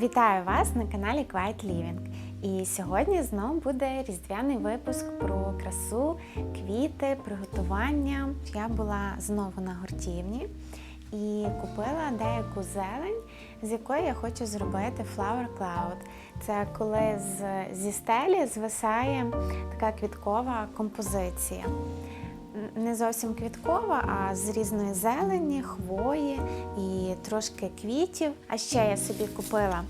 Вітаю вас на каналі Quiet Living. І сьогодні знову буде різдвяний випуск про красу, квіти, приготування. Я була знову на гуртівні і купила деяку зелень, з якої я хочу зробити flower cloud. Це коли з, зі стелі звисає така квіткова композиція не зовсім квіткова, а з різної зелені, хвої і трошки квітів. А ще я собі купила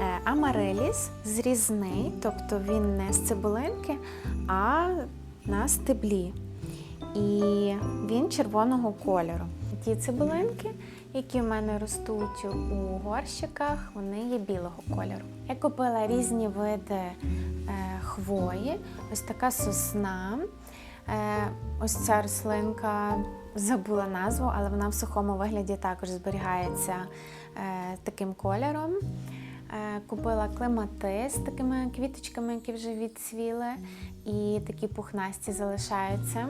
е, амариліс зрізний, тобто він не з цибулинки, а на стеблі. І він червоного кольору. Ті цибулинки, які в мене ростуть у горщиках, вони є білого кольору. Я купила різні види е, хвої, ось така сосна. Е, Ось ця рослинка забула назву, але вона в сухому вигляді також зберігається е, таким кольором. Е, Купила клемати з такими квіточками, які вже відцвіли, і такі пухнасті залишаються.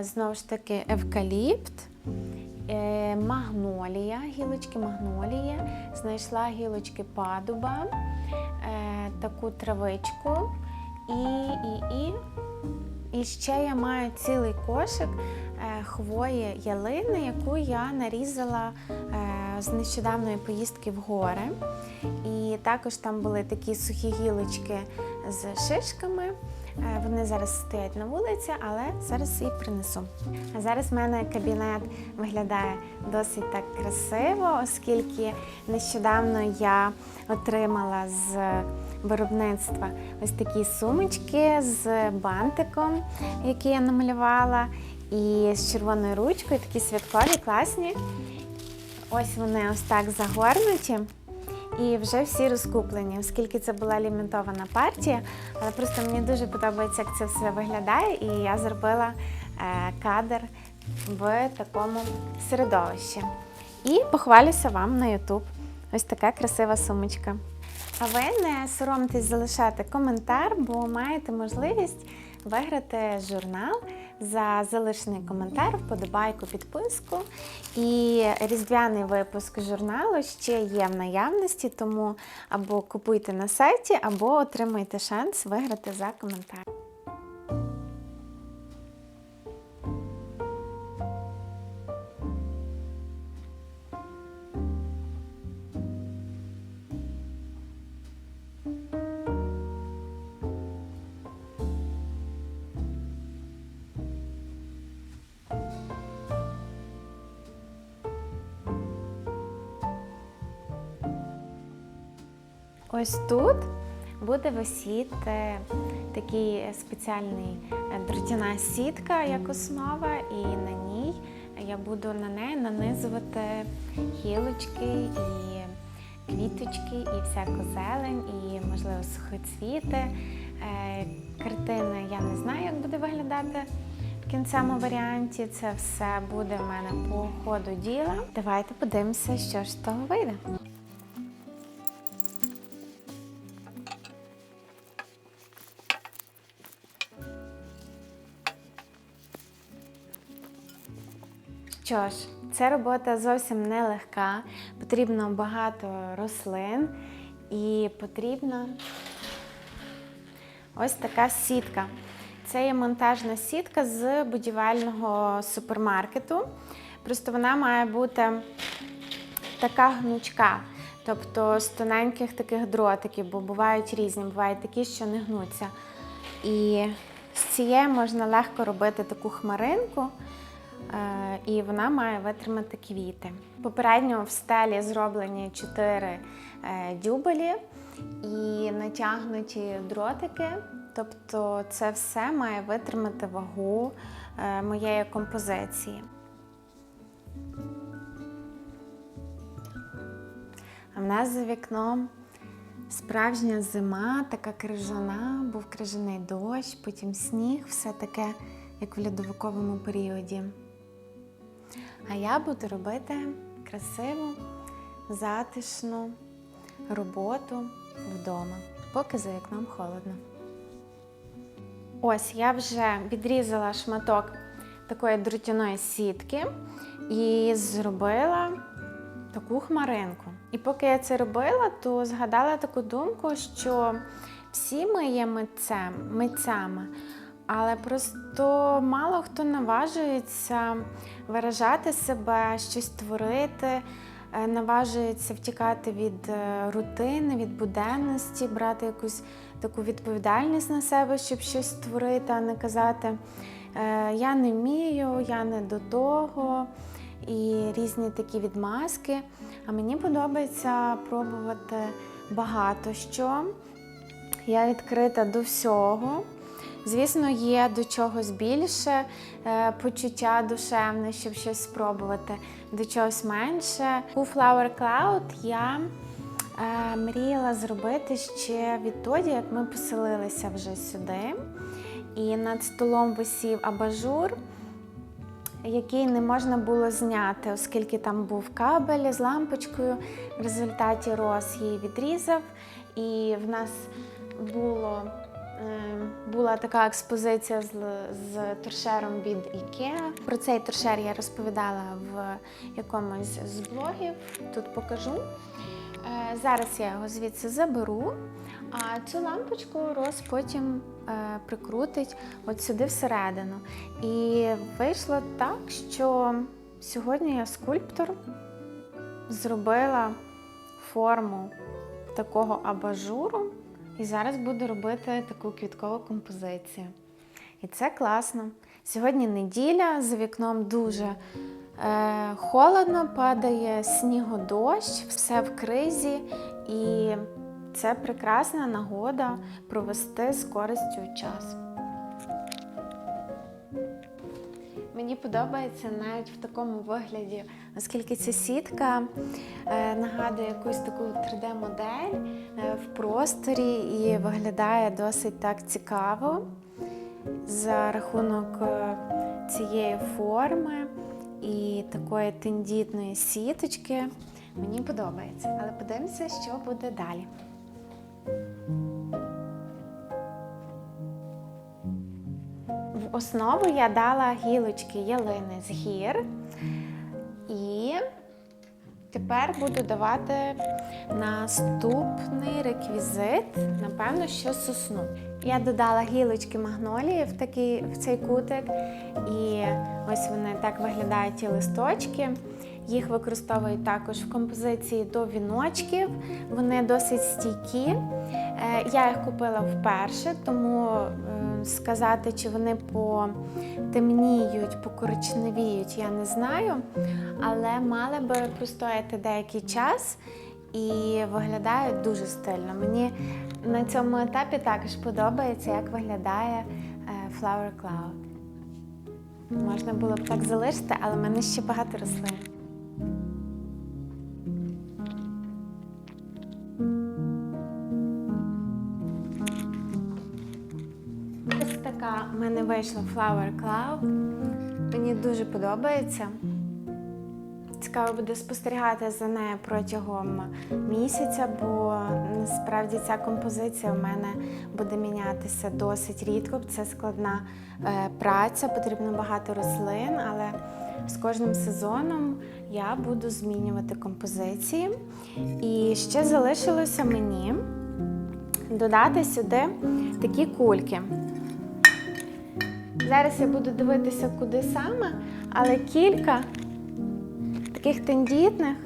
Знову ж таки, евкаліпт, магнолія, гілочки магнолії. Знайшла гілочки падуба, таку травичку. І ще я маю цілий кошик е, хвої ялини, яку я нарізала е, з нещодавної поїздки в гори. І також там були такі сухі гілочки з шишками. Вони зараз стоять на вулиці, але зараз їх принесу. А зараз в мене кабінет виглядає досить так красиво, оскільки нещодавно я отримала з виробництва ось такі сумочки з бантиком, які я намалювала, і з червоною ручкою, такі святкові, класні. Ось вони ось так загорнуті. І вже всі розкуплені, оскільки це була лімітована партія. Але просто мені дуже подобається, як це все виглядає, і я зробила е, кадр в такому середовищі. І похвалюся вам на YouTube. Ось така красива сумочка. А ви не соромтесь залишати коментар, бо маєте можливість виграти журнал за залишений коментар, вподобайку, підписку. І різдвяний випуск журналу ще є в наявності, тому або купуйте на сайті, або отримуйте шанс виграти за коментар. Ось тут буде висіти такий спеціальний е, дротяна сітка як основа, і на ній я буду на неї нанизувати гілочки і квіточки, і всяку зелень, і, можливо, сухоцвіти. Е, Картина я не знаю, як буде виглядати в кінцевому варіанті. Це все буде в мене по ходу діла. Давайте подивимося, що ж з того вийде. Що ж, ця робота зовсім нелегка, потрібно багато рослин і потрібна ось така сітка. Це є монтажна сітка з будівельного супермаркету. Просто вона має бути така гнучка, тобто з тоненьких таких дротиків, бо бувають різні, бувають такі, що не гнуться. І з цієї можна легко робити таку хмаринку. Е, і вона має витримати квіти. Попередньо в стелі зроблені чотири е, дюбелі і натягнуті дротики. Тобто це все має витримати вагу е, моєї композиції. А в нас за вікном справжня зима, така крижана, був крижаний дощ, потім сніг, все таке, як в льодовиковому періоді. А я буду робити красиву, затишну роботу вдома, поки за вікном холодно. Ось я вже відрізала шматок такої дротяної сітки і зробила таку хмаринку. І поки я це робила, то згадала таку думку, що всі ми є митцем, митцями, але просто мало хто наважується виражати себе, щось творити, е, наважується втікати від е, рутини, від буденності, брати якусь таку відповідальність на себе, щоб щось створити, а не казати е, я не вмію, я не до того. І різні такі відмазки. А мені подобається пробувати багато що. Я відкрита до всього. Звісно, є до чогось більше е, почуття душевне, щоб щось спробувати, до чогось менше. У Flower Cloud я е, мріяла зробити ще відтоді, як ми поселилися вже сюди. І над столом висів абажур, який не можна було зняти, оскільки там був кабель з лампочкою. В результаті Рос її відрізав, і в нас було, була така експозиція з, з торшером від IKEA. Про цей торшер я розповідала в якомусь з блогів. Тут покажу. Е, Зараз я його звідси заберу, а цю лампочку Рос потім е, прикрутить от сюди всередину. І вийшло так, що сьогодні я скульптор зробила форму такого абажуру, і зараз буду робити таку квіткову композицію. І це класно. Сьогодні неділя, за вікном дуже е, холодно, падає снігодощ, все в кризі, і це прекрасна нагода провести з користю час. Мені подобається навіть в такому вигляді, оскільки ця сітка е, нагадує якусь таку 3D-модель е, в просторі і виглядає досить так цікаво за рахунок е, цієї форми і такої тендітної сіточки. Мені подобається, але подивимося, що буде далі. Основу я дала гілочки ялини з гір. І тепер буду давати наступний реквізит, напевно, що сосну. Я додала гілочки магнолії в, такий, в цей кутик, і ось вони так виглядають ті листочки. Їх використовують також в композиції до віночків. Вони досить стійкі. Е, Я їх купила вперше, тому е, сказати, чи вони потемніють, покоричневіють, я не знаю. Але мали би простояти деякий час і виглядають дуже стильно. Мені на цьому етапі також подобається, як виглядає е, Flower Cloud. Можна було б так залишити, але в мене ще багато рослин. Така в мене вийшла Flower Cloud. Мені дуже подобається. Цікаво буде спостерігати за нею протягом місяця, бо насправді ця композиція у мене буде мінятися досить рідко. Це складна е, праця, потрібно багато рослин, але з кожним сезоном я буду змінювати композиції. І ще залишилося мені додати сюди такі кульки. Зараз я буду дивитися, куди саме, але кілька таких тендітних,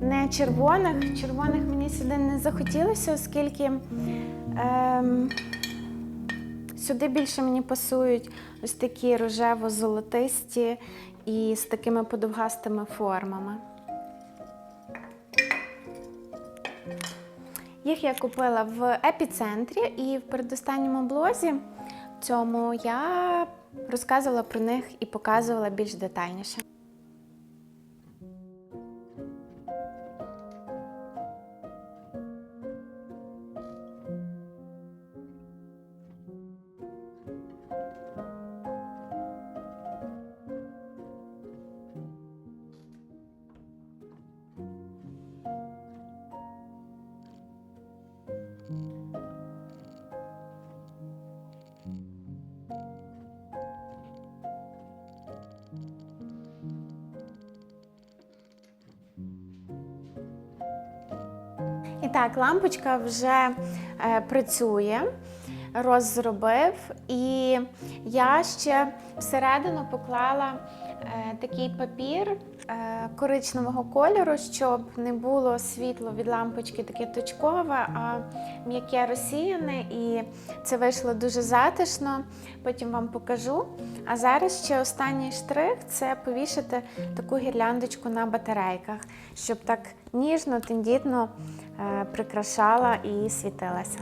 не червоних. Червоних мені сюди не захотілося, оскільки ем, сюди більше мені пасують ось такі рожево-золотисті і з такими подовгастими формами. Їх я купила в епіцентрі і в передостанньому блозі цьому я розказувала про них і показувала більш детальніше. Так, лампочка вже е, працює, розробив, і я ще всередину поклала е, такий папір коричневого кольору, щоб не було світло від лампочки таке точкове, а м'яке розсіяне, і це вийшло дуже затишно. Потім вам покажу. А зараз ще останній штрих це повішати таку гірляндочку на батарейках, щоб так ніжно, тендітно е, прикрашала і світилася.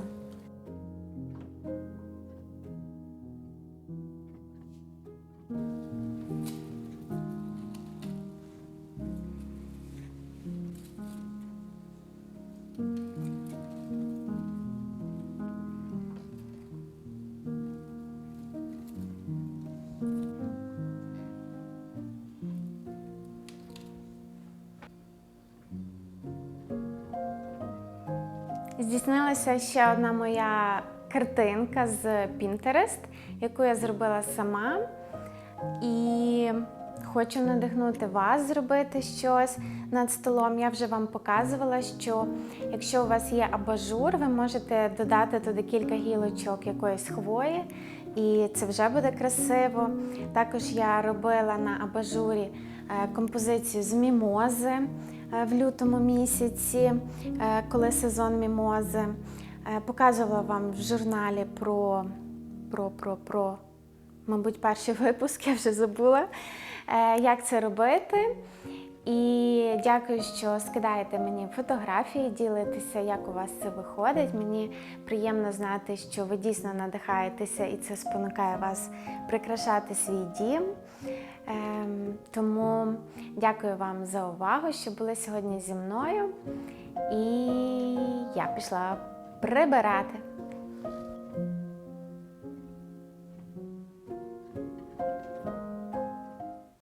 Здійснилася ще одна моя картинка з Pinterest, яку я зробила сама. І хочу надихнути вас зробити щось над столом. Я вже вам показувала, що якщо у вас є абажур, ви можете додати туди кілька гілочок якоїсь хвої, і це вже буде красиво. Також я робила на абажурі е, композицію з мімози е, в лютому місяці, е, коли сезон мімози. Показувала вам в журналі про, про, про, про мабуть, перший випуск, я вже забула, як це робити. І дякую, що скидаєте мені фотографії, ділитеся, як у вас це виходить. Мені приємно знати, що ви дійсно надихаєтеся і це спонукає вас прикрашати свій дім. Ем, Тому дякую вам за увагу, що були сьогодні зі мною. І я пішла прибирати.